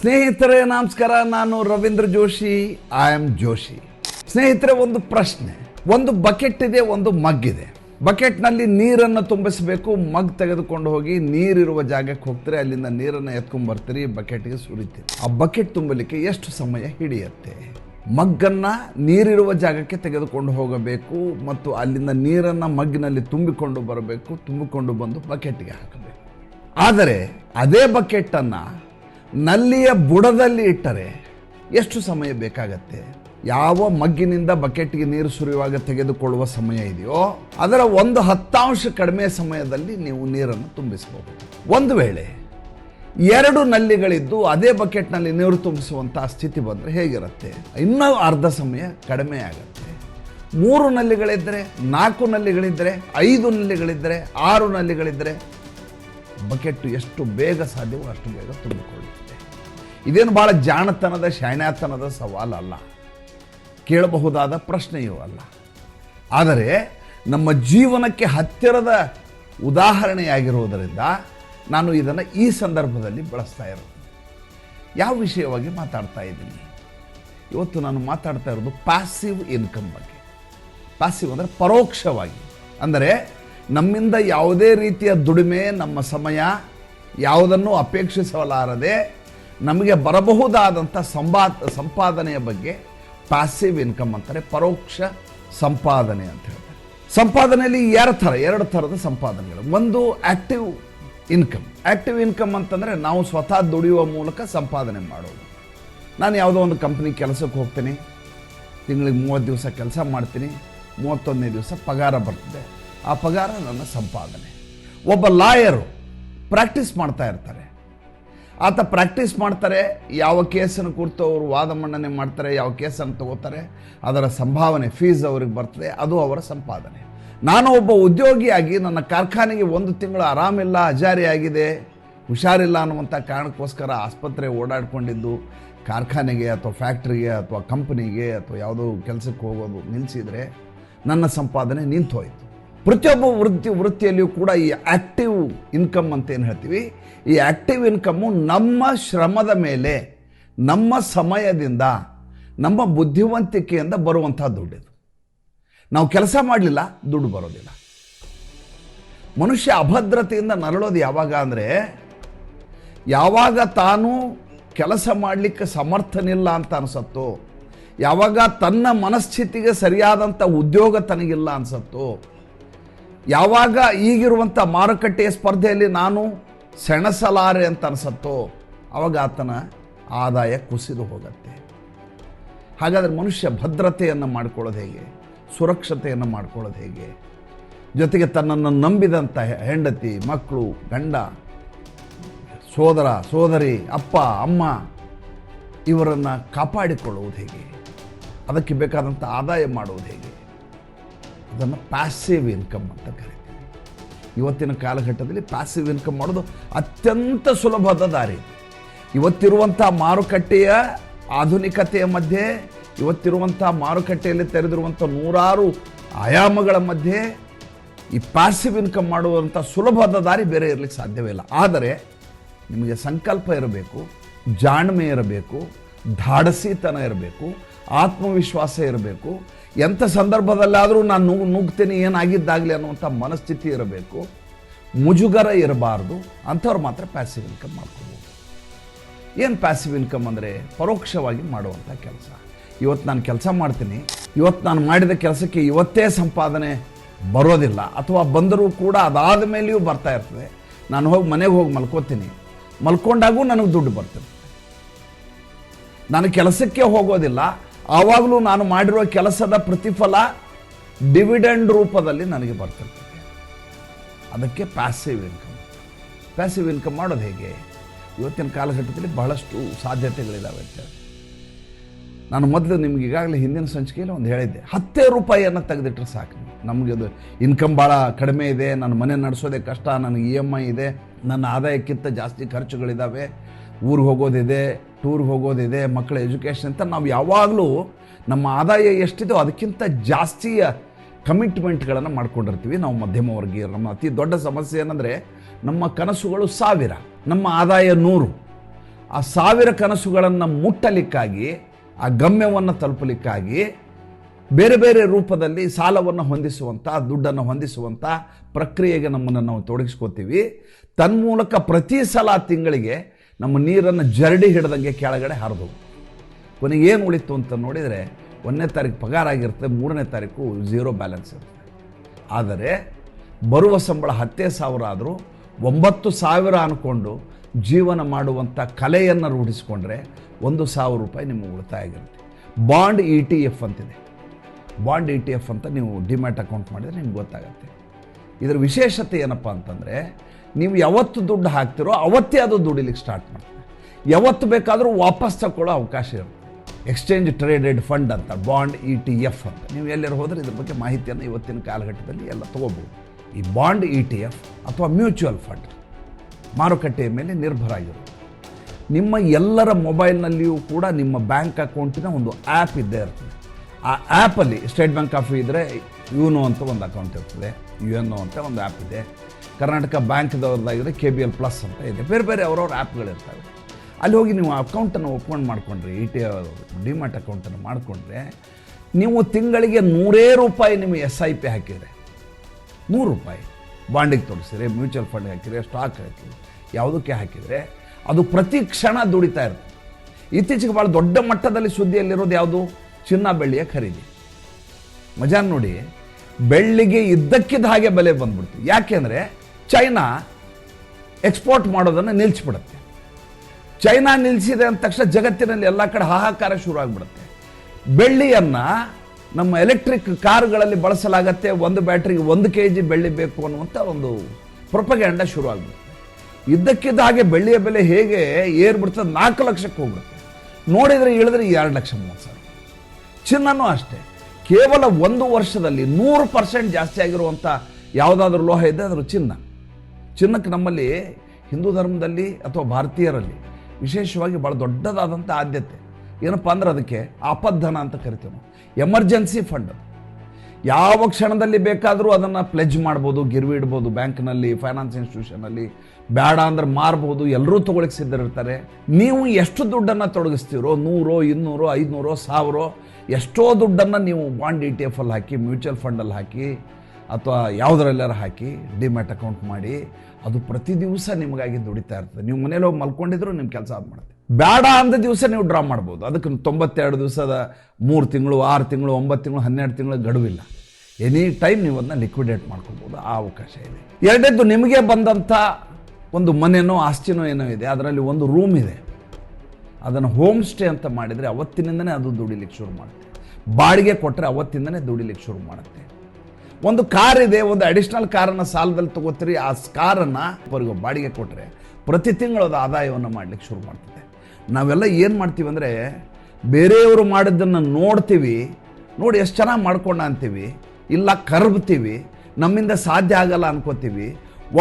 ಸ್ನೇಹಿತರೆ, ನಮಸ್ಕಾರ. ನಾನು Ravindra Joshi. I am Joshi. ಸ್ನೇಹಿತರೆ, ಒಂದು ಪ್ರಶ್ನೆ. ಒಂದು ಬಕೆಟ್ ಇದೆ, ಒಂದು ಮಗ್ ಇದೆ. ಬಕೆಟ್ನಲ್ಲಿ ನೀರನ್ನು ತುಂಬಿಸಬೇಕು. ಮಗ್ ತೆಗೆದುಕೊಂಡು ಹೋಗಿ ನೀರಿರುವ ಜಾಗಕ್ಕೆ ಹೋಗ್ತಾರೆ. ಅಲ್ಲಿಂದ ನೀರನ್ನು ಎತ್ಕೊಂಡ್ ಬರ್ತೀರಿ. ಬಕೆಟ್ಗೆ ಸುರಿತೀರಿ. ಆ ಬಕೆಟ್ ತುಂಬಲಿಕ್ಕೆ ಎಷ್ಟು ಸಮಯ ಹಿಡಿಯುತ್ತೆ? ಮಗ್ಗನ್ನು ನೀರಿರುವ ಜಾಗಕ್ಕೆ ತೆಗೆದುಕೊಂಡು ಹೋಗಬೇಕು ಮತ್ತು ಅಲ್ಲಿಂದ ನೀರನ್ನು ಮಗ್ಗಿನಲ್ಲಿ ತುಂಬಿಕೊಂಡು ಬರಬೇಕು, ತುಂಬಿಕೊಂಡು ಬಂದು ಬಕೆಟ್ಗೆ ಹಾಕಬೇಕು. ಆದರೆ, ಅದೇ ಬಕೆಟ್ಟನ್ನು ನಲ್ಲಿಯ ಬುಡದಲ್ಲಿ ಇಟ್ಟರೆ ಎಷ್ಟು ಸಮಯ ಬೇಕಾಗತ್ತೆ? ಯಾವ ಮಗ್ಗಿನಿಂದ ಬಕೆಟ್ಗೆ ನೀರು ಸುರಿಯುವಾಗ ತೆಗೆದುಕೊಳ್ಳುವ ಸಮಯ ಇದೆಯೋ, ಅದರ ಒಂದು ಹತ್ತಾಂಶ ಕಡಿಮೆ ಸಮಯದಲ್ಲಿ ನೀವು ನೀರನ್ನು ತುಂಬಿಸಬಹುದು. ಒಂದು ವೇಳೆ ಎರಡು ನಲ್ಲಿಗಳಿದ್ದು ಅದೇ ಬಕೆಟ್ನಲ್ಲಿ ನೀರು ತುಂಬಿಸುವಂತಹ ಸ್ಥಿತಿ ಬಂದರೆ ಹೇಗಿರುತ್ತೆ? ಇನ್ನೂ ಅರ್ಧ ಸಮಯ ಕಡಿಮೆ ಆಗುತ್ತೆ. ಮೂರು ನಲ್ಲಿಗಳಿದ್ದರೆ ನಾಲ್ಕು ನಲ್ಲಿಗಳಿದ್ದರೆ ಐದು ನಲ್ಲಿಗಳಿದ್ದರೆ ಆರು ನಲ್ಲಿಗಳಿದ್ದರೆ ಬಕೆಟ್ ಎಷ್ಟು ಬೇಗ ಸಾಧ್ಯವೋ ಅಷ್ಟು ಬೇಗ ತುಂಬಿಕೊಳ್ಳುತ್ತದೆ ಇದೇನು ಭಾಳ ಜಾಣತನದ, ಶಾಣ್ಯಾತನದ ಸವಾಲಲ್ಲ. ಕೇಳಬಹುದಾದ ಪ್ರಶ್ನೆಯೂ ಅಲ್ಲ. ಆದರೆ ನಮ್ಮ ಜೀವನಕ್ಕೆ ಹತ್ತಿರದ ಉದಾಹರಣೆಯಾಗಿರುವುದರಿಂದ ನಾನು ಇದನ್ನು ಈ ಸಂದರ್ಭದಲ್ಲಿ ಬಳಸ್ತಾ ಇರೋದು. ಯಾವ ವಿಷಯವಾಗಿ ಮಾತಾಡ್ತಾ ಇದ್ದೀನಿ? ಇವತ್ತು ನಾನು ಮಾತಾಡ್ತಾ ಇರೋದು ಪ್ಯಾಸಿವ್ ಇನ್ಕಮ್ ಬಗ್ಗೆ. ಪ್ಯಾಸಿವ್ ಅಂದರೆ ಪರೋಕ್ಷವಾಗಿ. ಅಂದರೆ ನಮ್ಮಿಂದ ಯಾವುದೇ ರೀತಿಯ ದುಡಿಮೆ, ನಮ್ಮ ಸಮಯ ಯಾವುದನ್ನು ಅಪೇಕ್ಷಿಸಲಾರದೆ ನಮಗೆ ಬರಬಹುದಾದಂಥ ಸಂಪಾದ ಸಂಪಾದನೆಯ ಬಗ್ಗೆ ಪ್ಯಾಸಿವ್ ಇನ್ಕಮ್ ಅಂತಾರೆ, ಪರೋಕ್ಷ ಸಂಪಾದನೆ ಅಂತ ಹೇಳ್ತಾರೆ. ಸಂಪಾದನೆಯಲ್ಲಿ ಎರಡು ಥರ, ಎರಡು ಥರದ ಸಂಪಾದನೆಗಳು. ಒಂದು ಆ್ಯಕ್ಟಿವ್ ಇನ್ಕಮ್ ಆ್ಯಕ್ಟಿವ್ ಇನ್ಕಮ್ ಅಂತಂದರೆ ನಾವು ಸ್ವತಃ ದುಡಿಯುವ ಮೂಲಕ ಸಂಪಾದನೆ ಮಾಡೋದು. ನಾನು ಯಾವುದೋ ಒಂದು ಕಂಪ್ನಿ ಕೆಲಸಕ್ಕೆ ಹೋಗ್ತೀನಿ, ತಿಂಗಳಿಗೆ ಮೂವತ್ತು ದಿವಸ ಕೆಲಸ ಮಾಡ್ತೀನಿ, ಮೂವತ್ತೊಂದನೇ ದಿವಸ ಪಗಾರ ಬರ್ತದೆ. ಆ ಪಗಾರ ನನ್ನ ಸಂಪಾದನೆ. ಒಬ್ಬ ಲಾಯರು ಪ್ರಾಕ್ಟೀಸ್ ಮಾಡ್ತಾ ಇರ್ತಾರೆ. ಆತ ಪ್ರಾಕ್ಟೀಸ್ ಮಾಡ್ತಾರೆ, ಯಾವ ಕೇಸನ್ನು ಕುರಿತು ಅವರು ವಾದ ಮಂಡನೆ ಮಾಡ್ತಾರೆ, ಯಾವ ಕೇಸನ್ನು ತಗೋತಾರೆ, ಅದರ ಸಂಭಾವನೆ ಫೀಸ್ ಅವ್ರಿಗೆ ಬರ್ತದೆ, ಅದು ಅವರ ಸಂಪಾದನೆ. ನಾನು ಒಬ್ಬ ಉದ್ಯೋಗಿಯಾಗಿ, ನನ್ನ ಕಾರ್ಖಾನೆಗೆ ಒಂದು ತಿಂಗಳು ಆರಾಮಿಲ್ಲ, ಅಜಾರಿಯಾಗಿದೆ, ಹುಷಾರಿಲ್ಲ ಅನ್ನುವಂಥ ಕಾರಣಕ್ಕೋಸ್ಕರ ಆಸ್ಪತ್ರೆ ಓಡಾಡಿಕೊಂಡಿದ್ದು, ಕಾರ್ಖಾನೆಗೆ ಅಥವಾ ಫ್ಯಾಕ್ಟ್ರಿಗೆ ಅಥವಾ ಕಂಪ್ನಿಗೆ ಅಥವಾ ಯಾವುದೋ ಕೆಲಸಕ್ಕೆ ಹೋಗೋದು ನಿಲ್ಲಿಸಿದರೆ ನನ್ನ ಸಂಪಾದನೆ ನಿಂತು ಹೋಯಿತು ಪ್ರತಿಯೊಬ್ಬ ವೃತ್ತಿ ವೃತ್ತಿಯಲ್ಲಿಯೂ ಕೂಡ ಈ ಆ್ಯಕ್ಟಿವ್ ಇನ್ಕಮ್ ಅಂತ ಏನು ಹೇಳ್ತೀವಿ. ಈ ಆ್ಯಕ್ಟಿವ್ ಇನ್ಕಮ್ಮು ನಮ್ಮ ಶ್ರಮದ ಮೇಲೆ, ನಮ್ಮ ಸಮಯದಿಂದ, ನಮ್ಮ ಬುದ್ಧಿವಂತಿಕೆಯಿಂದ ಬರುವಂಥ ದುಡ್ಡಿದು. ನಾವು ಕೆಲಸ ಮಾಡಲಿಲ್ಲ, ದುಡ್ಡು ಬರೋದಿಲ್ಲ. ಮನುಷ್ಯ ಅಭದ್ರತೆಯಿಂದ ನರಳೋದು ಯಾವಾಗ ಅಂದರೆ, ಯಾವಾಗ ತಾನು ಕೆಲಸ ಮಾಡಲಿಕ್ಕೆ ಸಮರ್ಥನಿಲ್ಲ ಅಂತ ಅನಿಸತ್ತೋ, ಯಾವಾಗ ತನ್ನ ಮನಸ್ಥಿತಿಗೆ ಸರಿಯಾದಂಥ ಉದ್ಯೋಗ ತನಗಿಲ್ಲ ಅನಿಸತ್ತೋ ಯಾವಾಗ ಈಗಿರುವಂಥ ಮಾರುಕಟ್ಟೆಯ ಸ್ಪರ್ಧೆಯಲ್ಲಿ ನಾನು ಸೆಣಸಲಾರೆ ಅಂತ ಅನಿಸತ್ತೋ, ಅವಾಗ ಆತನ ಆದಾಯ ಕುಸಿದು ಹೋಗುತ್ತೆ. ಹಾಗಾದರೆ ಮನುಷ್ಯ ಭದ್ರತೆಯನ್ನು ಮಾಡ್ಕೊಳ್ಳೋದು ಹೇಗೆ? ಸುರಕ್ಷತೆಯನ್ನು ಮಾಡ್ಕೊಳ್ಳೋದು ಹೇಗೆ? ಜೊತೆಗೆ ತನ್ನನ್ನು ನಂಬಿದಂಥ ಹೆಂಡತಿ ಮಕ್ಕಳು ಗಂಡ, ಸೋದರ, ಸೋದರಿ, ಅಪ್ಪ, ಅಮ್ಮ, ಇವರನ್ನು ಕಾಪಾಡಿಕೊಳ್ಳುವುದು ಹೇಗೆ? ಅದಕ್ಕೆ ಬೇಕಾದಂಥ ಆದಾಯ ಮಾಡುವುದು ಹೇಗೆ? ಅದನ್ನು ಪ್ಯಾಸಿವ್ ಇನ್ಕಮ್ ಅಂತ ಕರಿತೀವಿ. ಇವತ್ತಿನ ಕಾಲಘಟ್ಟದಲ್ಲಿ ಪ್ಯಾಸಿವ್ ಇನ್ಕಮ್ ಮಾಡೋದು ಅತ್ಯಂತ ಸುಲಭದ ದಾರಿ. ಇವತ್ತಿರುವಂಥ ಮಾರುಕಟ್ಟೆಯ ಆಧುನಿಕತೆಯ ಮಧ್ಯೆ, ಇವತ್ತಿರುವಂಥ ಮಾರುಕಟ್ಟೆಯಲ್ಲಿ ತೆರೆದಿರುವಂಥ ನೂರಾರು ಆಯಾಮಗಳ ಮಧ್ಯೆ ಈ ಪ್ಯಾಸಿವ್ ಇನ್ಕಮ್ ಮಾಡುವಂಥ ಸುಲಭದ ದಾರಿ ಬೇರೆ ಇರಲಿಕ್ಕೆ ಸಾಧ್ಯವೇ ಇಲ್ಲ. ಆದರೆ ನಿಮಗೆ ಸಂಕಲ್ಪ ಇರಬೇಕು, ಜಾಣ್ಮೆ ಇರಬೇಕು, ಧಾಡಸಿತನ ಇರಬೇಕು, ಆತ್ಮವಿಶ್ವಾಸ ಇರಬೇಕು ಎಂಥ ಸಂದರ್ಭದಲ್ಲಾದರೂ ನಾನು ನುಗ್ ನುಗ್ತೀನಿ ಏನಾಗಿದ್ದಾಗಲಿ ಅನ್ನುವಂಥ ಮನಸ್ಥಿತಿ ಇರಬೇಕು. ಮುಜುಗರ ಇರಬಾರ್ದು. ಅಂಥವ್ರು ಮಾತ್ರ ಪ್ಯಾಸಿವ್ ಇನ್ಕಮ್ ಮಾಡ್ಕೋಬೋದು. ಏನು ಪ್ಯಾಸಿವ್ ಇನ್ಕಮ್ ಅಂದರೆ? ಪರೋಕ್ಷವಾಗಿ ಮಾಡುವಂಥ ಕೆಲಸ. ಇವತ್ತು ನಾನು ಕೆಲಸ ಮಾಡ್ತೀನಿ. ಇವತ್ತು ನಾನು ಮಾಡಿದ ಕೆಲಸಕ್ಕೆ ಇವತ್ತೇ ಸಂಪಾದನೆ ಬರೋದಿಲ್ಲ. ಅಥವಾ ಬಂದರೂ ಕೂಡ ಅದಾದ ಮೇಲೆಯೂ ಬರ್ತಾ ಇರ್ತದೆ. ನಾನು ಹೋಗಿ ಮನೆಗೆ ಹೋಗಿ ಮಲ್ಕೋತೀನಿ. ಮಲ್ಕೊಂಡಾಗೂ ನನಗೆ ದುಡ್ಡು ಬರ್ತದೆ. ನಾನು ಕೆಲಸಕ್ಕೆ ಹೋಗೋದಿಲ್ಲ. ಆವಾಗಲೂ ನಾನು ಮಾಡಿರುವ ಕೆಲಸದ ಪ್ರತಿಫಲ ಡಿವಿಡೆಂಡ್ ರೂಪದಲ್ಲಿ ನನಗೆ ಬರ್ತಿರ್ತದೆ ಅದಕ್ಕೆ ಪ್ಯಾಸಿವ್ ಇನ್ಕಮ್ ಪ್ಯಾಸಿವ್ ಇನ್ಕಮ್ ಮಾಡೋದು ಹೇಗೆ? ಇವತ್ತಿನ ಕಾಲಘಟ್ಟದಲ್ಲಿ ಬಹಳಷ್ಟು ಸಾಧ್ಯತೆಗಳಿದ್ದಾವೆ. ನಾನು ಮೊದಲು ನಿಮ್ಗೆ ಈಗಾಗಲೇ ಹಿಂದಿನ ಸಂಚಿಕೆಯಲ್ಲಿ ಒಂದು ಹೇಳಿದ್ದೆ. ಹತ್ತೇ ರೂಪಾಯಿಯನ್ನು ತೆಗೆದಿಟ್ರೆ ಸಾಕು. ನಮಗೆ ಅದು ಇನ್ಕಮ್ ಭಾಳ ಕಡಿಮೆ ಇದೆ, ನನ್ನ ಮನೆ ನಡೆಸೋದೇ ಕಷ್ಟ ನನಗೆ ಇ ಎಂ ಐ ಇದೆ, ನನ್ನ ಆದಾಯಕ್ಕಿಂತ ಜಾಸ್ತಿ ಖರ್ಚುಗಳಿದ್ದಾವೆ ಊರಿಗೆ ಹೋಗೋದಿದೆ, ಟೂರ್ಗೆ ಹೋಗೋದಿದೆ ಮಕ್ಕಳ ಎಜುಕೇಷನ್ ಅಂತ ನಾವು ಯಾವಾಗಲೂ ನಮ್ಮ ಆದಾಯ ಎಷ್ಟಿದೋ ಅದಕ್ಕಿಂತ ಜಾಸ್ತಿಯ ಕಮಿಟ್ಮೆಂಟ್ಗಳನ್ನು ಮಾಡ್ಕೊಂಡಿರ್ತೀವಿ. ನಾವು ಮಧ್ಯಮ ವರ್ಗೀಯ ನಮ್ಮ ಅತಿ ದೊಡ್ಡ ಸಮಸ್ಯೆ ಏನಂದರೆ ನಮ್ಮ ಕನಸುಗಳು ಸಾವಿರ, ನಮ್ಮ ಆದಾಯ ನೂರು. ಆ ಸಾವಿರ ಕನಸುಗಳನ್ನು ಮುಟ್ಟಲಿಕ್ಕಾಗಿ, ಆ ಗಮ್ಯವನ್ನು ತಲುಪಲಿಕ್ಕಾಗಿ ಬೇರೆ ಬೇರೆ ರೂಪದಲ್ಲಿ ಸಾಲವನ್ನು ಹೊಂದಿಸುವಂಥ ದುಡ್ಡನ್ನು ಹೊಂದಿಸುವಂಥ ಪ್ರಕ್ರಿಯೆಗೆ ನಮ್ಮನ್ನು ನಾವು ತೊಡಗಿಸ್ಕೋತೀವಿ. ತನ್ಮೂಲಕ ಪ್ರತಿ ಸಲ ತಿಂಗಳಿಗೆ ನಮ್ಮ ನೀರನ್ನು ಜರಡಿ ಹಿಡ್ದಂಗೆ ಕೆಳಗಡೆ ಹರಿದು ಕೊನೆಗೆ ಏನು ಉಳಿತು ಅಂತ ನೋಡಿದರೆ, ಒಂದನೇ ತಾರೀಕು ಪಗಾರ ಆಗಿರುತ್ತೆ, ಮೂರನೇ ತಾರೀಕು ಝೀರೋ ಬ್ಯಾಲೆನ್ಸ್ ಇರುತ್ತೆ. ಆದರೆ, ಬರುವ ಸಂಬಳ ಹತ್ತೇ ಸಾವಿರ ಆದರೂ, ಒಂಬತ್ತು ಸಾವಿರ ಅಂದ್ಕೊಂಡು ಜೀವನ ಮಾಡುವಂಥ ಕಲೆಯನ್ನು ರೂಢಿಸಿಕೊಂಡ್ರೆ, ಒಂದು ಸಾವಿರ ರೂಪಾಯಿ ನಿಮಗೆ ಉಳಿತಾಯ ಆಗಿರುತ್ತೆ. ಬಾಂಡ್ ಇ ಟಿ ಎಫ್ ಅಂತಿದೆ. ಬಾಂಡ್ ಇ ಟಿ ಎಫ್ ಅಂತ ನೀವು ಡಿಮ್ಯಾಟ್ ಅಕೌಂಟ್ ಮಾಡಿದರೆ ನಿಮ್ಗೆ ಗೊತ್ತಾಗುತ್ತೆ. ಇದರ ವಿಶೇಷತೆ ಏನಪ್ಪ ಅಂತಂದರೆ ನೀವು ಯಾವತ್ತು ದುಡ್ಡು ಹಾಕ್ತಿರೋ ಅವತ್ತೇ ಅದು ದುಡಿಲಿಕ್ಕೆ ಸ್ಟಾರ್ಟ್ ಮಾಡ್ತದೆ. ಯಾವತ್ತು ಬೇಕಾದರೂ ವಾಪಸ್ ತಗೊಳ್ಳೋ ಅವಕಾಶ ಇರುತ್ತೆ. ಎಕ್ಸ್ಚೇಂಜ್ ಟ್ರೇಡೆಡ್ ಫಂಡ್ ಅಂತ ಬಾಂಡ್ ಇ ಟಿ ಎಫ್ ಅಂತ. ನೀವು ಎಲ್ಲರೂ ಹೋದರೆ ಇದ್ರ ಬಗ್ಗೆ ಮಾಹಿತಿಯನ್ನು ಇವತ್ತಿನ ಕಾಲಘಟ್ಟದಲ್ಲಿ ಎಲ್ಲ ತೊಗೋಬೋದು. ಈ ಬಾಂಡ್ ಇ ಟಿ ಎಫ್ ಅಥವಾ ಮ್ಯೂಚುವಲ್ ಫಂಡ್ ಮಾರುಕಟ್ಟೆಯ ಮೇಲೆ ನಿರ್ಭರ ಆಗಿರುತ್ತೆ. ನಿಮ್ಮ ಎಲ್ಲರ ಮೊಬೈಲ್ನಲ್ಲಿಯೂ ಕೂಡ ನಿಮ್ಮ ಬ್ಯಾಂಕ್ ಅಕೌಂಟಿನ ಒಂದು ಆ್ಯಪ್ ಇದ್ದೇ ಇರ್ತದೆ. ಆ ಆ್ಯಪಲ್ಲಿ ಸ್ಟೇಟ್ ಬ್ಯಾಂಕ್ ಆಫ್ ಇದ್ದರೆ ಯುನೋ ಅಂತ ಒಂದು ಅಕೌಂಟ್ ಇರ್ತದೆ. ಯು ಎನ್ ಅಂತ ಒಂದು ಆ್ಯಪ್ ಇದೆ. ಕರ್ನಾಟಕ ಬ್ಯಾಂಕ್ದವ್ರದ್ದಾಗಿದ್ರೆ ಕೆ ಬಿ ಎಲ್ ಪ್ಲಸ್ ಅಂತ ಇದೆ. ಬೇರೆ ಬೇರೆ ಅವ್ರವ್ರ ಆ್ಯಪ್ಗಳಿರ್ತವೆ. ಅಲ್ಲಿ ಹೋಗಿ ನೀವು ಅಕೌಂಟನ್ನು ಓಪನ್ ಮಾಡ್ಕೊಂಡ್ರಿ ಇ ಟಿ ಡಿಮ್ಯಾಟ್ ಅಕೌಂಟನ್ನು ಮಾಡಿಕೊಂಡ್ರೆ, ನೀವು ತಿಂಗಳಿಗೆ ನೂರೇ ರೂಪಾಯಿ ನಿಮಗೆ ಎಸ್ ಐ ಪಿ ಹಾಕಿದರೆ, ನೂರು ರೂಪಾಯಿ ಬಾಂಡಿಗೆ ತೋರಿಸಿದ್ರೆ, ಮ್ಯೂಚುವಲ್ ಫಂಡ್ಗೆ ಹಾಕಿದರೆ, ಸ್ಟಾಕ್ ಹಾಕಿದ್ರೆ, ಯಾವುದಕ್ಕೆ ಹಾಕಿದರೆ, ಅದು ಪ್ರತಿ ಕ್ಷಣ ದುಡಿತಾ ಇರುತ್ತೆ. ಇತ್ತೀಚೆಗೆ ಭಾಳ ದೊಡ್ಡ ಮಟ್ಟದಲ್ಲಿ ಸುದ್ದಿಯಲ್ಲಿರೋದು ಯಾವುದು? ಚಿನ್ನ ಬೆಳ್ಳಿಯ ಖರೀದಿ. ಮಜಾ ನೋಡಿ, ಬೆಳ್ಳಿಗೆ ಇದ್ದಕ್ಕಿದ್ದ ಹಾಗೆ ಬೆಲೆ ಬಂದ್ಬಿಡ್ತು. ಯಾಕೆಂದರೆ ಚೈನಾ ಎಕ್ಸ್ಪೋರ್ಟ್ ಮಾಡೋದನ್ನು ನಿಲ್ಲಿಸ್ಬಿಡುತ್ತೆ ಚೈನಾ ನಿಲ್ಲಿಸಿದೆ ಅಂದ ತಕ್ಷಣ ಜಗತ್ತಿನಲ್ಲಿ ಎಲ್ಲ ಕಡೆ ಹಾಹಾಕಾರ ಶುರು ಆಗಿಬಿಡುತ್ತೆ ಬೆಳ್ಳಿಯನ್ನು ನಮ್ಮ ಎಲೆಕ್ಟ್ರಿಕ್ ಕಾರುಗಳಲ್ಲಿ ಬಳಸಲಾಗತ್ತೆ, ಒಂದು ಬ್ಯಾಟ್ರಿಗೆ ಒಂದು ಕೆ ಜಿ ಬೆಳ್ಳಿ ಬೇಕು ಅನ್ನುವಂಥ ಒಂದು ಪ್ರೊಪಗ್ಯಾಂಡ ಶುರು ಆಗ್ಬಿಡುತ್ತೆ ಇದ್ದಕ್ಕಿದ್ದ ಹಾಗೆ ಬೆಳ್ಳಿಯ ಬೆಲೆ ಹೇಗೆ ಏರ್ಬಿಡ್ತದೆ ನಾಲ್ಕು ಲಕ್ಷಕ್ಕೆ ಹೋಗ್ಬಿಡುತ್ತೆ. ನೋಡಿದರೆ ಇಳಿದ್ರೆ ಎರಡು ಲಕ್ಷ ಮೂವತ್ತು ಸಾವಿರ. ಚಿನ್ನನೂ ಅಷ್ಟೇ. ಕೇವಲ ಒಂದು ವರ್ಷದಲ್ಲಿ ನೂರು ಪರ್ಸೆಂಟ್ ಜಾಸ್ತಿ ಆಗಿರುವಂಥ ಯಾವುದಾದ್ರೂ ಲೋಹ ಇದೆ ಅದರ ಚಿನ್ನ. ಚಿನ್ನಕ್ಕೆ ನಮ್ಮಲ್ಲಿ ಹಿಂದೂ ಧರ್ಮದಲ್ಲಿ ಅಥವಾ ಭಾರತೀಯರಲ್ಲಿ ವಿಶೇಷವಾಗಿ ಭಾಳ ದೊಡ್ಡದಾದಂಥ ಆದ್ಯತೆ. ಏನಪ್ಪ ಅಂದ್ರೆ ಅದಕ್ಕೆ ಆಪದ್ಧನ ಅಂತ ಕರಿತೀವಿ ನಾವು. Emergency fund. ಯಾವ ಕ್ಷಣದಲ್ಲಿ ಬೇಕಾದರೂ ಅದನ್ನು ಪ್ಲೆಜ್ ಮಾಡ್ಬೋದು, ಗಿರ್ವಿ ಇಡ್ಬೋದು, ಬ್ಯಾಂಕ್ನಲ್ಲಿ, ಫೈನಾನ್ಸ್ ಇನ್ಸ್ಟಿಟ್ಯೂಷನಲ್ಲಿ, ಬೇಡ ಅಂದ್ರೆ ಮಾರ್ಬೋದು, ಎಲ್ಲರೂ ತೊಗೊಳಕ್ಕೆ ಸಿದ್ಧರಿರ್ತಾರೆ. ನೀವು ಎಷ್ಟು ದುಡ್ಡನ್ನು ತೊಡಗಿಸ್ತೀರೋ, ನೂರೋ, ಇನ್ನೂರು, ಐದುನೂರೋ, ಸಾವಿರ, ಎಷ್ಟೋ ದುಡ್ಡನ್ನು ನೀವು ಬಾಂಡ್ ಇ ಟಿ ಎಫಲ್ಲಿ ಹಾಕಿ, ಮ್ಯೂಚುವಲ್ ಫಂಡಲ್ಲಿ ಹಾಕಿ, ಅಥವಾ ಯಾವುದರಲ್ಲಾರು ಹಾಕಿ ಡಿಮ್ಯಾಟ್ ಅಕೌಂಟ್ ಮಾಡಿ ಅದು ಪ್ರತಿ ದಿವಸ ನಿಮಗಾಗಿ ದುಡಿತಾ ಇರ್ತದೆ. ನೀವು ಮನೇಲಿ ಹೋಗಿ ಮಲ್ಕೊಂಡಿದ್ರು ನಿಮ್ಮ ಕೆಲಸ ಅದು ಮಾಡುತ್ತೆ. ಬೇಡ ಅಂದ ದಿವಸ ನೀವು ಡ್ರಾ ಮಾಡ್ಬೋದು. ಅದಕ್ಕೆ ತೊಂಬತ್ತೆರಡು ದಿವಸದ ಮೂರು ತಿಂಗಳು, ಆರು ತಿಂಗಳು, ಒಂಬತ್ತು ತಿಂಗಳು, ಹನ್ನೆರಡು ತಿಂಗಳು ಗಡುವಿಲ್ಲ. ಎನಿ ಟೈಮ್ ನೀವು ಅದನ್ನ ಲಿಕ್ವಿಡೇಟ್ ಮಾಡ್ಕೋಬೋದು. ಆ ಅವಕಾಶ ಇದೆ. ಎರಡನೇದು ನಿಮಗೆ ಬಂದಂಥ ಒಂದು ಮನೆನೋ, ಆಸ್ತಿನೋ ಏನೋ ಇದೆ. ಅದರಲ್ಲಿ ಒಂದು ರೂಮ್ ಇದೆ. ಅದನ್ನು ಹೋಮ್ ಸ್ಟೇ ಅಂತ ಮಾಡಿದರೆ ಅವತ್ತಿನಿಂದನೇ ಅದು ದುಡಿಲಿಕ್ಕೆ ಶುರು ಮಾಡುತ್ತೆ. ಬಾಡಿಗೆ ಕೊಟ್ಟರೆ ಅವತ್ತಿಂದನೇ ದುಡಿಲಿಕ್ಕೆ ಶುರು ಮಾಡುತ್ತೆ. ಒಂದು ಕಾರ್ ಇದೆ, ಒಂದು ಅಡಿಷ್ನಲ್ ಕಾರನ್ನು ಸಾಲದಲ್ಲಿ ತಗೋತೀರಿ, ಆ ಕಾರನ್ನು ಅವರಿಗೆ ಬಾಡಿಗೆ ಕೊಟ್ಟರೆ ಪ್ರತಿ ತಿಂಗಳು ಅದು ಆದಾಯವನ್ನು ಮಾಡಲಿಕ್ಕೆ ಶುರು ಮಾಡ್ತದೆ. ನಾವೆಲ್ಲ ಏನು ಮಾಡ್ತೀವಿ ಅಂದರೆ ಬೇರೆಯವರು ಮಾಡಿದ್ದನ್ನು ನೋಡ್ತೀವಿ, ನೋಡಿ ಎಷ್ಟು ಚೆನ್ನಾಗಿ ಮಾಡ್ಕೊಂಡ ಅಂತೀವಿ, ಇಲ್ಲ ಕರ್ಬ್ತೀವಿ, ನಮ್ಮಿಂದ ಸಾಧ್ಯ ಆಗಲ್ಲ ಅನ್ಕೋತೀವಿ.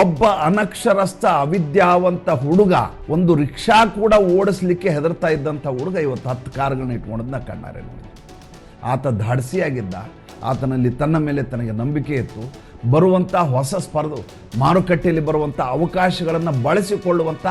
ಒಬ್ಬ ಅನಕ್ಷರಸ್ಥ, ಅವಿದ್ಯಾವಂತ ಹುಡುಗ, ಒಂದು ರಿಕ್ಷಾ ಕೂಡ ಓಡಿಸ್ಲಿಕ್ಕೆ ಹೆದರ್ತಾ ಇದ್ದಂಥ ಹುಡುಗ ಇವತ್ತು ಹತ್ತು ಕಾರ್ಗಳನ್ನ ಇಟ್ಕೊಂಡದನ್ನ ಕಣ್ಣಾರೆ ನೋಡಿ. ಆತ ಧಾಡಿಸಿಯಾಗಿದ್ದ ಆತನಲ್ಲಿ ತನ್ನ ಮೇಲೆ ತನಗೆ ನಂಬಿಕೆ ಇತ್ತು. ಬರುವಂಥ ಹೊಸ ಸ್ಪರ್ಧೆ ಮಾರುಕಟ್ಟೆಯಲ್ಲಿ ಬರುವಂಥ ಅವಕಾಶಗಳನ್ನು ಬಳಸಿಕೊಳ್ಳುವಂಥ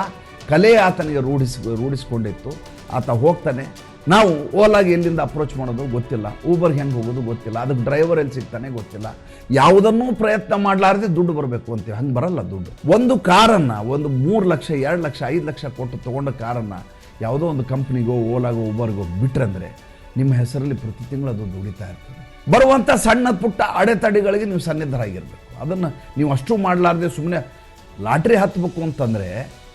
ಕಲೆ ಆತನಿಗೆ ರೂಢಿಸಿ, ರೂಢಿಸಿಕೊಂಡಿತ್ತು. ಆತ ಹೋಗ್ತಾನೆ. ನಾವು ಓಲಾಗಿ ಎಲ್ಲಿಂದ ಅಪ್ರೋಚ್ ಮಾಡೋದು ಗೊತ್ತಿಲ್ಲ. ಊಬರ್ ಹೆಂಗೆ ಹೋಗೋದು ಗೊತ್ತಿಲ್ಲ. ಅದಕ್ಕೆ ಡ್ರೈವರ್ ಎಲ್ಲಿ ಸಿಗ್ತಾನೆ ಗೊತ್ತಿಲ್ಲ. ಯಾವುದನ್ನೂ ಪ್ರಯತ್ನ ಮಾಡಲಾರದೆ ದುಡ್ಡು ಬರಬೇಕು ಅಂತೀವಿ ಹಂಗೆ ಬರಲ್ಲ ದುಡ್ಡು. ಒಂದು ಕಾರನ್ನು, ಒಂದು ಮೂರು ಲಕ್ಷ, ಎರಡು ಲಕ್ಷ, ಐದು ಲಕ್ಷ ಕೊಟ್ಟು ತೊಗೊಂಡ ಕಾರನ್ನು ಯಾವುದೋ ಒಂದು ಕಂಪ್ನಿಗೋ ಓಲಾಗೋ ಊಬರ್ಗೋ ಅಂದರೆ ನಿಮ್ಮ ಹೆಸರಲ್ಲಿ ಪ್ರತಿ ತಿಂಗಳು ಅದು ದುಡಿತಾ ಇರ್ತದೆ. ಬರುವಂಥ ಸಣ್ಣ ಪುಟ್ಟ ಅಡೆತಡೆಗಳಿಗೆ ನೀವು ಸನ್ನಿಧರಾಗಿರಬೇಕು. ಅದನ್ನು ನೀವು ಅಷ್ಟು ಮಾಡಲಾರ್ದೆ ಸುಮ್ಮನೆ ಲಾಟ್ರಿ ಹತ್ತಬೇಕು ಅಂತಂದರೆ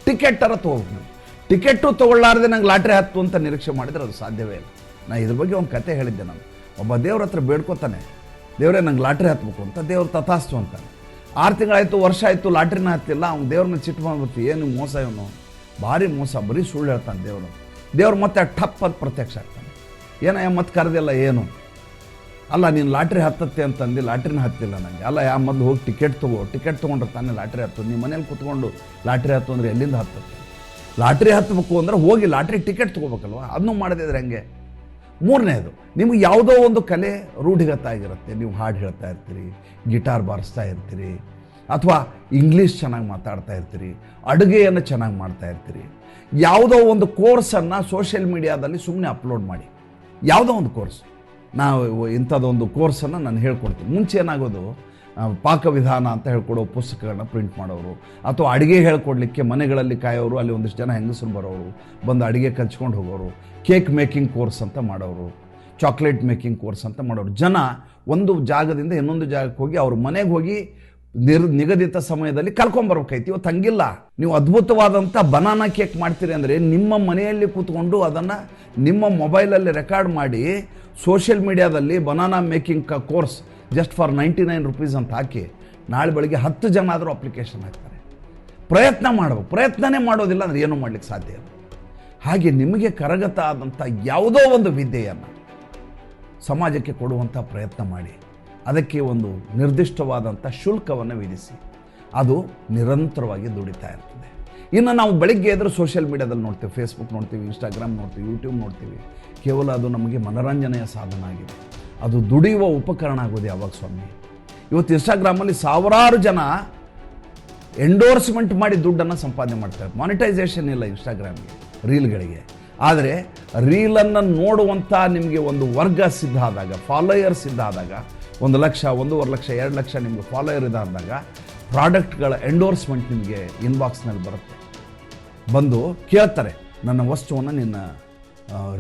ಟಿಕೆಟರ ತೊಗೋಬೇಕು. ನೀವು ಟಿಕೆಟು ತೊಗೊಳ್ಳಾರ್ದೆ ನಂಗೆ ಲಾಟ್ರಿ ಹತ್ತು ಅಂತ ನಿರೀಕ್ಷೆ ಮಾಡಿದರೆ ಅದು ಸಾಧ್ಯವೇ ಇಲ್ಲ. ನಾನು ಇದ್ರ ಬಗ್ಗೆ ಒಂದು ಕತೆ ಹೇಳಿದ್ದೆ ನಾನು. ಒಬ್ಬ ದೇವ್ರ ಹತ್ರ ಬೇಡ್ಕೋತಾನೆ. ದೇವರೇ ನಂಗೆ ಲಾಟ್ರಿ ಹತ್ತಬೇಕು ಅಂತ ದೇವ್ರು ತಥಾಸ್ತು ಅಂತಾನೆ. ಆರು ತಿಂಗಳಾಯಿತು, ವರ್ಷ ಆಯಿತು ಲಾಟ್ರಿನ ಹತ್ತಿಲ್ಲ, ಅವ್ನು ದೇವ್ರನ್ನ ಚಿಟ್ಟು ಮಾಡ್ಬಿಡ್ತೀವಿ ಏನು ಮೋಸ ಇವನು? ಭಾರಿ ಮೋಸ, ಬರೀ ಸುಳ್ಳು ಹೇಳ್ತಾನೆ ದೇವರು. ದೇವ್ರು ಮತ್ತೆ ಟಪ್ ಅಂತ ಪ್ರತ್ಯಕ್ಷ ಆಗ್ತಾನೆ. ಏನೋ ಮತ್ತೆ ಕರೆದಿಲ್ಲ, ಏನು? ಅಲ್ಲ, ನೀನು ಲಾಟ್ರಿ ಹತ್ತತ್ತೆ ಅಂತಂದು ಲಾಟ್ರಿನ ಹತ್ತಿಲ್ಲ ನನಗೆ ಅಲ್ಲ, ಯಾ, ಮೊದಲು ಹೋಗಿ ಟಿಕೆಟ್ ತೊಗೋ, ಟಿಕೆಟ್ ತೊಗೊಂಡ್ರೆ ತಾನೇ ಲಾಟ್ರಿ ಹತ್ತು ನಿಮ್ಮ ಮನೇಲಿ ಕೂತ್ಕೊಂಡು ಲಾಟ್ರಿ ಹತ್ತು ಅಂದರೆ ಎಲ್ಲಿಂದ ಹತ್ತತ್ತೆ ಲಾಟ್ರಿ ಹತ್ತಬೇಕು ಅಂದ್ರೆ ಹೋಗಿ ಲಾಟ್ರಿ ಟಿಕೆಟ್ ತೊಗೋಬೇಕಲ್ವ? ಅದನ್ನೂ ಮಾಡದಿದ್ರೆ ಹಂಗೆ? ಮೂರನೇದು, ನಿಮ್ಗೆ ಯಾವುದೋ ಒಂದು ಕಲೆ ರೂಢಿಗತ ಆಗಿರುತ್ತೆ ನೀವು ಹಾಡು ಹೇಳ್ತಾ ಇರ್ತೀರಿ, ಗಿಟಾರ್ ಬಾರಿಸ್ತಾ ಇರ್ತೀರಿ, ಅಥವಾ ಇಂಗ್ಲೀಷ್ ಚೆನ್ನಾಗಿ ಮಾತಾಡ್ತಾ ಇರ್ತೀರಿ, ಅಡುಗೆಯನ್ನು ಚೆನ್ನಾಗಿ ಮಾಡ್ತಾ ಇರ್ತೀರಿ. ಯಾವುದೋ ಒಂದು ಕೋರ್ಸನ್ನು ಸೋಷಿಯಲ್ ಮೀಡಿಯಾದಲ್ಲಿ ಸುಮ್ಮನೆ ಅಪ್ಲೋಡ್ ಮಾಡಿ. ಯಾವುದೋ ಒಂದು ಕೋರ್ಸ್. ನಾವು ಇಂಥದ್ದೊಂದು ಕೋರ್ಸನ್ನು ನಾನು ಹೇಳ್ಕೊಡ್ತೀನಿ. ಮುಂಚೆ ಏನಾಗೋದು ಪಾಕವಿಧಾನ ಅಂತ ಹೇಳ್ಕೊಡೋ ಪುಸ್ತಕಗಳನ್ನ ಪ್ರಿಂಟ್ ಮಾಡೋರು, ಅಥವಾ ಅಡುಗೆ ಹೇಳ್ಕೊಡ್ಲಿಕ್ಕೆ ಮನೆಗಳಲ್ಲಿ ಕಾಯೋರು, ಅಲ್ಲಿ ಒಂದಿಷ್ಟು ಜನ ಹೆಂಗಸರು ಬರೋರು, ಬಂದು ಅಡುಗೆ ಕಲ್ಚ್ಕೊಂಡು ಹೋಗೋರು, ಕೇಕ್ ಮೇಕಿಂಗ್ ಕೋರ್ಸ್ ಅಂತ ಮಾಡೋರು, ಚಾಕ್ಲೇಟ್ ಮೇಕಿಂಗ್ ಕೋರ್ಸ್ ಅಂತ ಮಾಡೋರು. ಜನ ಒಂದು ಜಾಗದಿಂದ ಇನ್ನೊಂದು ಜಾಗಕ್ಕೆ ಹೋಗಿ ಅವ್ರ ಮನೆಗೆ ಹೋಗಿ ನಿರ್, ನಿಗದಿತ ಸಮಯದಲ್ಲಿ ಕಲ್ಕೊಂಬರ್ಬೇಕಾಯ್ತು ಇವತ್ತು ಹಂಗಿಲ್ಲ. ನೀವು ಅದ್ಭುತವಾದಂಥ ಬನಾನಾ ಕೇಕ್ ಮಾಡ್ತೀರಿ ಅಂದರೆ ನಿಮ್ಮ ಮನೆಯಲ್ಲಿ ಕೂತ್ಕೊಂಡು ಅದನ್ನು ನಿಮ್ಮ ಮೊಬೈಲಲ್ಲಿ ರೆಕಾರ್ಡ್ ಮಾಡಿ ಸೋಷಿಯಲ್ ಮೀಡಿಯಾದಲ್ಲಿ ಬನಾನಾ ಮೇಕಿಂಗ್ ಕ course just for ninety nine rupees ಅಂತ ಹಾಕಿ ನಾಳೆ ಬೆಳಿಗ್ಗೆ ಹತ್ತು ಜನ ಆದರೂ ಅಪ್ಲಿಕೇಶನ್ ಹಾಕ್ತಾರೆ. ಪ್ರಯತ್ನ ಮಾಡಬೇಕು. ಪ್ರಯತ್ನನೇ ಮಾಡೋದಿಲ್ಲ ಅಂದರೆ ಏನು ಮಾಡ್ಲಿಕ್ಕೆ ಸಾಧ್ಯ ಇಲ್ಲ. ಹಾಗೆ ನಿಮಗೆ ಕರಗತ ಆದಂಥ ಯಾವುದೋ ಒಂದು ವಿದ್ಯೆಯನ್ನು ಸಮಾಜಕ್ಕೆ ಕೊಡುವಂಥ ಪ್ರಯತ್ನ ಮಾಡಿ. ಅದಕ್ಕೆ ಒಂದು ನಿರ್ದಿಷ್ಟವಾದಂಥ ಶುಲ್ಕವನ್ನು ವಿಧಿಸಿ. ಅದು ನಿರಂತರವಾಗಿ ದುಡಿತಾ ಇರ್ತದೆ. ಇನ್ನು ನಾವು ಬೆಳಿಗ್ಗೆ ಎದ್ರು ಸೋಷಿಯಲ್ ಮೀಡಿಯಾದಲ್ಲಿ ನೋಡ್ತೀವಿ. ಫೇಸ್ಬುಕ್ ನೋಡ್ತೀವಿ ಇನ್ಸ್ಟಾಗ್ರಾಮ್ ನೋಡ್ತೀವಿ ಯೂಟ್ಯೂಬ್ ನೋಡ್ತೀವಿ. ಕೇವಲ ಅದು ನಮಗೆ ಮನೋರಂಜನೆಯ ಸಾಧನ ಆಗಿದೆ. ಅದು ದುಡಿಯುವ ಉಪಕರಣ ಆಗೋದು ಯಾವಾಗ ಸ್ವಾಮಿ? ಇವತ್ತು ಇನ್ಸ್ಟಾಗ್ರಾಮಲ್ಲಿ ಸಾವಿರಾರು ಜನ ಎಂಡೋರ್ಸ್ಮೆಂಟ್ ಮಾಡಿ ದುಡ್ಡನ್ನು ಸಂಪಾದನೆ ಮಾಡ್ತಾರೆ. ಮಾನಿಟೈಸೇಷನ್ ಇಲ್ಲ ಇನ್ಸ್ಟಾಗ್ರಾಮ್ಗೆ ರೀಲ್ಗಳಿಗೆ ಆದರೆ ರೀಲನ್ನು ನೋಡುವಂಥ ನಿಮಗೆ ಒಂದು ವರ್ಗ ಸಿದ್ಧ ಆದಾಗ ಫಾಲೋಯರ್ ಸಿದ್ಧ ಆದಾಗ, ಒಂದು ಲಕ್ಷ, ಒಂದೂವರೆ ಲಕ್ಷ, ಎರಡು ಲಕ್ಷ ನಿಮಗೆ ಫಾಲೋಯರ್ ಇದಾದಾಗ ಪ್ರಾಡಕ್ಟ್ಗಳ ಎಂಡೋರ್ಸ್ಮೆಂಟ್ ನಿಮಗೆ ಇನ್ಬಾಕ್ಸ್ನಲ್ಲಿ ಬರುತ್ತೆ. ಬಂದು ಕೇಳ್ತಾರೆ, ನನ್ನ ವಸ್ತುವನ್ನು ನಿನ್ನ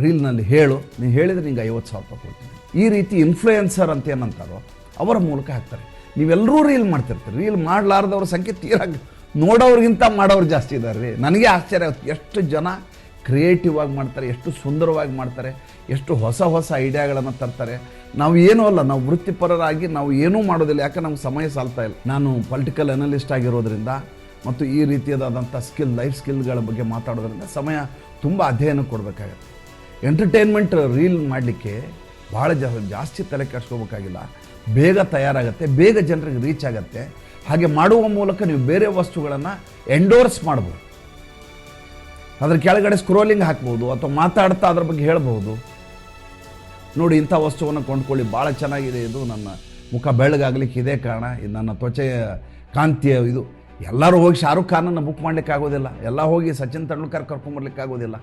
ರೀಲ್ನಲ್ಲಿ ಹೇಳು. ನೀನು ಹೇಳಿದರೆ ನಿಂಗೆ ಐವತ್ತು ಸಾವಿರ ರೂಪಾಯಿ ಕೊಡ್ತೀನಿ. ಈ ರೀತಿ ಇನ್ಫ್ಲೂಯೆನ್ಸರ್ ಅಂತ ಏನಂತಾರೋ ಅವರ ಮೂಲಕ ಹಾಕ್ತಾರೆ. ನೀವೆಲ್ಲರೂ ರೀಲ್ ಮಾಡ್ತಿರ್ತೀರಿ. ರೀಲ್ ಮಾಡಲಾರ್ದವ್ರ ಸಂಖ್ಯೆ ತೀರಾ ನೋಡೋರಿಗಿಂತ ಮಾಡೋರು ಜಾಸ್ತಿ ಇದ್ದಾರೆ ರೀ. ನನಗೆ ಆಶ್ಚರ್ಯ ಎಷ್ಟು ಜನ ಕ್ರಿಯೇಟಿವ್ ಆಗಿ ಮಾಡ್ತಾರೆ, ಎಷ್ಟು ಸುಂದರವಾಗಿ ಮಾಡ್ತಾರೆ, ಎಷ್ಟು ಹೊಸ ಹೊಸ ಐಡಿಯಾಗಳನ್ನು ತರ್ತಾರೆ. ನಾವು ಏನೂ ಅಲ್ಲ, ನಾವು ವೃತ್ತಿಪರರಾಗಿ ನಾವು ಏನೂ ಮಾಡೋದಿಲ್ಲ, ಯಾಕೆ ನಮ್ಗೆ ಸಮಯ ಸಾಲ್ತಾ ಇಲ್ಲ. ನಾನು ಪೊಲಿಟಿಕಲ್ ಅನಲಿಸ್ಟ್ ಆಗಿರೋದ್ರಿಂದ ಮತ್ತು ಈ ರೀತಿಯಾದಂಥ ಸ್ಕಿಲ್ ಲೈಫ್ ಸ್ಕಿಲ್ಗಳ ಬಗ್ಗೆ ಮಾತಾಡೋದ್ರಿಂದ ಸಮಯ ತುಂಬ ಅಧ್ಯಯನ ಕೊಡಬೇಕಾಗತ್ತೆ. ಎಂಟರ್ಟೈನ್ಮೆಂಟ್ ರೀಲ್ ಮಾಡಲಿಕ್ಕೆ ಭಾಳ ಜಾ, ಜಾಸ್ತಿ ತಲೆ ಕೆಡಿಸ್ಕೋಬೇಕಾಗಿಲ್ಲ ಬೇಗ ತಯಾರಾಗುತ್ತೆ, ಬೇಗ ಜನರಿಗೆ ರೀಚ್ ಆಗುತ್ತೆ. ಹಾಗೆ ಮಾಡುವ ಮೂಲಕ ನೀವು ಬೇರೆ ವಸ್ತುಗಳನ್ನು ಎಂಡೋರ್ಸ್ ಮಾಡ್ಬೋದು. ಅದ್ರ ಕೆಳಗಡೆ ಸ್ಕ್ರೋಲಿಂಗ್ ಹಾಕ್ಬೋದು ಅಥವಾ ಮಾತಾಡ್ತಾ ಅದ್ರ ಬಗ್ಗೆ ಹೇಳ್ಬೋದು. ನೋಡಿ ಇಂಥ ವಸ್ತುವನ್ನು ಕೊಂಡ್ಕೊಳ್ಳಿ. ಭಾಳ ಚೆನ್ನಾಗಿದೆ ಇದು. ನನ್ನ ಮುಖ ಬೆಳ್ಳಗಾಗ್ಲಿಕ್ಕೆ ಇದೇ ಕಾರಣ. ಇದು ನನ್ನ ತ್ವಚೆಯ ಕಾಂತಿಯ ಇದು. ಎಲ್ಲರೂ ಹೋಗಿ ಶಾರುಖ್ ಖಾನನ್ನು ಬುಕ್ ಮಾಡ್ಲಿಕ್ಕೆ ಆಗೋದಿಲ್ಲ ಎಲ್ಲ ಹೋಗಿ ಸಚಿನ್ ತೆಂಡೂಲ್ಕರ್ ಕರ್ಕೊಂಬರ್ಲಿಕ್ಕೆ ಆಗೋದಿಲ್ಲ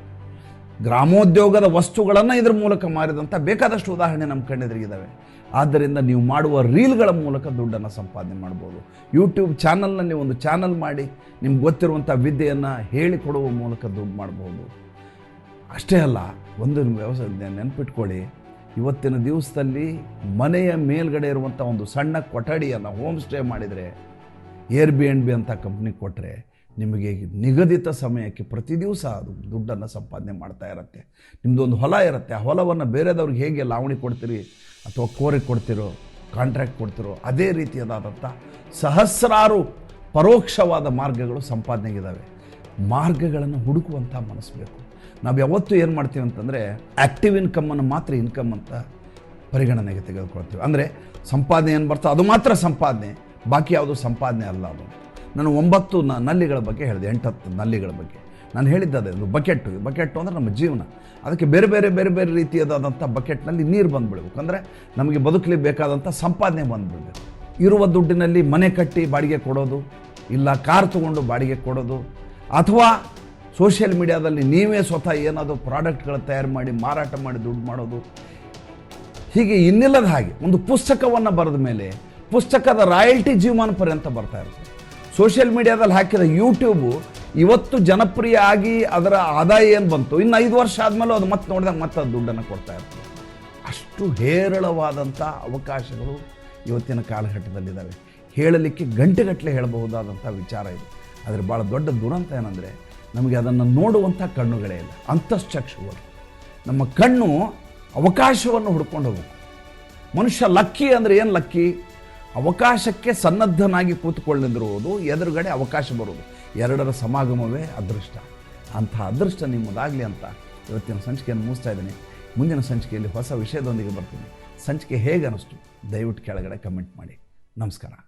ಗ್ರಾಮೋದ್ಯೋಗದ ವಸ್ತುಗಳನ್ನು ಇದರ ಮೂಲಕ ಮಾರಿದಂಥ ಬೇಕಾದಷ್ಟು ಉದಾಹರಣೆ ನಮ್ಮ ಕಣ್ಣೆದುರಿಗಿದ್ದಾವೆ ಆದ್ದರಿಂದ ನೀವು ಮಾಡುವ ರೀಲ್ಗಳ ಮೂಲಕ ದುಡ್ಡನ್ನು ಸಂಪಾದನೆ ಮಾಡ್ಬೋದು. ಯೂಟ್ಯೂಬ್ ಚಾನಲ್ನಲ್ಲಿ ಒಂದು ಚಾನಲ್ ಮಾಡಿ ನಿಮ್ಗೆ ಗೊತ್ತಿರುವಂಥ ವಿದ್ಯೆಯನ್ನು ಹೇಳಿಕೊಡುವ ಮೂಲಕ ದುಡ್ಡು ಮಾಡ್ಬೋದು. ಅಷ್ಟೇ ಅಲ್ಲ, ಒಂದು ವ್ಯವಸಾಯ ನೆನಪಿಟ್ಕೊಳ್ಳಿ. ಇವತ್ತಿನ ದಿವಸದಲ್ಲಿ ಮನೆಯ ಮೇಲ್ಗಡೆ ಇರುವಂಥ ಒಂದು ಸಣ್ಣ ಕೊಠಡಿಯನ್ನು ಹೋಮ್ ಸ್ಟೇ ಮಾಡಿದರೆ ಏರ್ ಬಿ ಎಂಡ್ ಬಿ ಅಂತ ಕಂಪ್ನಿ ಕೊಟ್ಟರೆ ನಿಮಗೆ ನಿಗದಿತ ಸಮಯಕ್ಕೆ ಪ್ರತಿ ದಿವಸ ಅದು ದುಡ್ಡನ್ನು ಸಂಪಾದನೆ ಮಾಡ್ತಾ ಇರುತ್ತೆ. ನಿಮ್ಮದೊಂದು ಹೊಲ ಇರುತ್ತೆ. ಆ ಹೊಲವನ್ನು ಬೇರೆದವ್ರಿಗೆ ಹೇಗೆ ಲಾವಣಿ ಕೊಡ್ತೀರಿ ಅಥವಾ ಕೋರಿ ಕೊಡ್ತಿರೋ ಕಾಂಟ್ರಾಕ್ಟ್ ಕೊಡ್ತಿರೋ, ಅದೇ ರೀತಿಯಾದಂಥ ಸಹಸ್ರಾರು ಪರೋಕ್ಷವಾದ ಮಾರ್ಗಗಳು ಸಂಪಾದನೆಗಿದ್ದಾವೆ ಮಾರ್ಗಗಳನ್ನು ಹುಡುಕುವಂಥ ಮನಸ್ಸು ಬೇಕು. ನಾವು ಯಾವತ್ತೂ ಏನು ಮಾಡ್ತೀವಿ ಅಂತಂದರೆ ಆ್ಯಕ್ಟಿವ್ ಇನ್ಕಮನ್ನು ಮಾತ್ರ ಇನ್ಕಮ್ ಅಂತ ಪರಿಗಣನೆಗೆ ತೆಗೆದುಕೊಳ್ತೀವಿ. ಅಂದರೆ ಸಂಪಾದನೆ ಏನು ಬರ್ತೋ, ಅದು ಮಾತ್ರ ಸಂಪಾದನೆ, ಬಾಕಿ ಯಾವುದು ಸಂಪಾದನೆ ಅಲ್ಲ ಅದು. ನಾನು ಒಂಬತ್ತು ನಲ್ಲಿಗಳ ಬಗ್ಗೆ ಹೇಳಿದೆ, ಎಂಟತ್ತು ನಲ್ಲಿಗಳ ಬಗ್ಗೆ. ನಾನು ಹೇಳಿದ್ದದೆ ಒಂದು ಬಕೆಟ್ಟು ಬಕೆಟ್ಟು ಅಂದರೆ ನಮ್ಮ ಜೀವನ. ಅದಕ್ಕೆ ಬೇರೆ ಬೇರೆ ಬೇರೆ ಬೇರೆ ರೀತಿಯಾದಂಥ ಬಕೆಟ್ನಲ್ಲಿ ನೀರು ಬಂದುಬಿಡ್ಬೇಕು. ಅಂದರೆ ನಮಗೆ ಬದುಕಲಿ ಬೇಕಾದಂಥ ಸಂಪಾದನೆ ಬಂದುಬಿಡ್ಬೇಕು. ಇರುವ ದುಡ್ಡಿನಲ್ಲಿ ಮನೆ ಕಟ್ಟಿ ಬಾಡಿಗೆ ಕೊಡೋದು, ಇಲ್ಲ ಕಾರ್ ತೊಗೊಂಡು ಬಾಡಿಗೆ ಕೊಡೋದು, ಅಥವಾ ಸೋಷಿಯಲ್ ಮೀಡಿಯಾದಲ್ಲಿ ನೀವೇ ಸ್ವತಃ ಏನಾದರೂ ಪ್ರಾಡಕ್ಟ್ಗಳು ತಯಾರು ಮಾಡಿ, ಮಾರಾಟ ಮಾಡಿ ದುಡ್ಡು ಮಾಡೋದು. ಹೀಗೆ ಇನ್ನಿಲ್ಲದ ಹಾಗೆ ಒಂದು ಪುಸ್ತಕವನ್ನು ಬರೆದ ಮೇಲೆ ಪುಸ್ತಕದ ರಾಯಲ್ಟಿ ಜೀವಮಾನ ಪರ್ಯಂತ ಬರ್ತಾ ಇರುತ್ತೆ. ಸೋಷಿಯಲ್ ಮೀಡಿಯಾದಲ್ಲಿ ಹಾಕಿದ ಯೂಟ್ಯೂಬು ಇವತ್ತು ಜನಪ್ರಿಯ ಆಗಿ ಅದರ ಆದಾಯ ಏನು ಬಂತು? ಇನ್ನು ಐದು ವರ್ಷ ಆದಮೇಲೆ ಅದು ಮತ್ತೆ ನೋಡಿದಾಗ ಮತ್ತೆ ಅದು ದುಡ್ಡನ್ನು ಕೊಡ್ತಾ ಇರ್ತದೆ ಅಷ್ಟು ಹೇರಳವಾದಂಥ ಅವಕಾಶಗಳು ಇವತ್ತಿನ ಕಾಲಘಟ್ಟದಲ್ಲಿದ್ದಾವೆ. ಹೇಳಲಿಕ್ಕೆ ಗಂಟೆಗಟ್ಟಲೆ ಹೇಳಬಹುದಾದಂಥ ವಿಚಾರ ಇದು. ಆದರೆ ಭಾಳ ದೊಡ್ಡ ದುರಂತ ಏನಂದರೆ, ನಮಗೆ ಅದನ್ನು ನೋಡುವಂಥ ಕಣ್ಣುಗಳೇ ಇಲ್ಲ. ಅಂತಶ್ಚಕ್ಷುಗಳು ನಮ್ಮ ಕಣ್ಣು ಅವಕಾಶವನ್ನು ಹುಡ್ಕೊಂಡು ಹೋಗಬೇಕು. ಮನುಷ್ಯ ಲಕ್ಕಿ ಅಂದರೆ ಏನು ಲಕ್ಕಿ? ಅವಕಾಶಕ್ಕೆ ಸನ್ನದ್ಧನಾಗಿ ಕೂತ್ಕೊಳ್ಳದಿರುವುದು, ಎದುರುಗಡೆ ಅವಕಾಶ ಬರುವುದು. ಎರಡರ ಸಮಾಗಮವೇ ಅದೃಷ್ಟ. ಅಂಥ ಅದೃಷ್ಟ ನಿಮ್ಮದಾಗಲಿ ಅಂತ ಇವತ್ತಿನ ಸಂಚಿಕೆಯನ್ನು ಮುಗಿಸ್ತಾ ಇದ್ದೀನಿ. ಮುಂದಿನ ಸಂಚಿಕೆಯಲ್ಲಿ ಹೊಸ ವಿಷಯದೊಂದಿಗೆ ಬರ್ತೀನಿ. ಸಂಚಿಕೆ ಹೇಗೆ ಅನ್ನಿಸ್ತು ದಯವಿಟ್ಟು ಕೆಳಗಡೆ ಕಮೆಂಟ್ ಮಾಡಿ. ನಮಸ್ಕಾರ.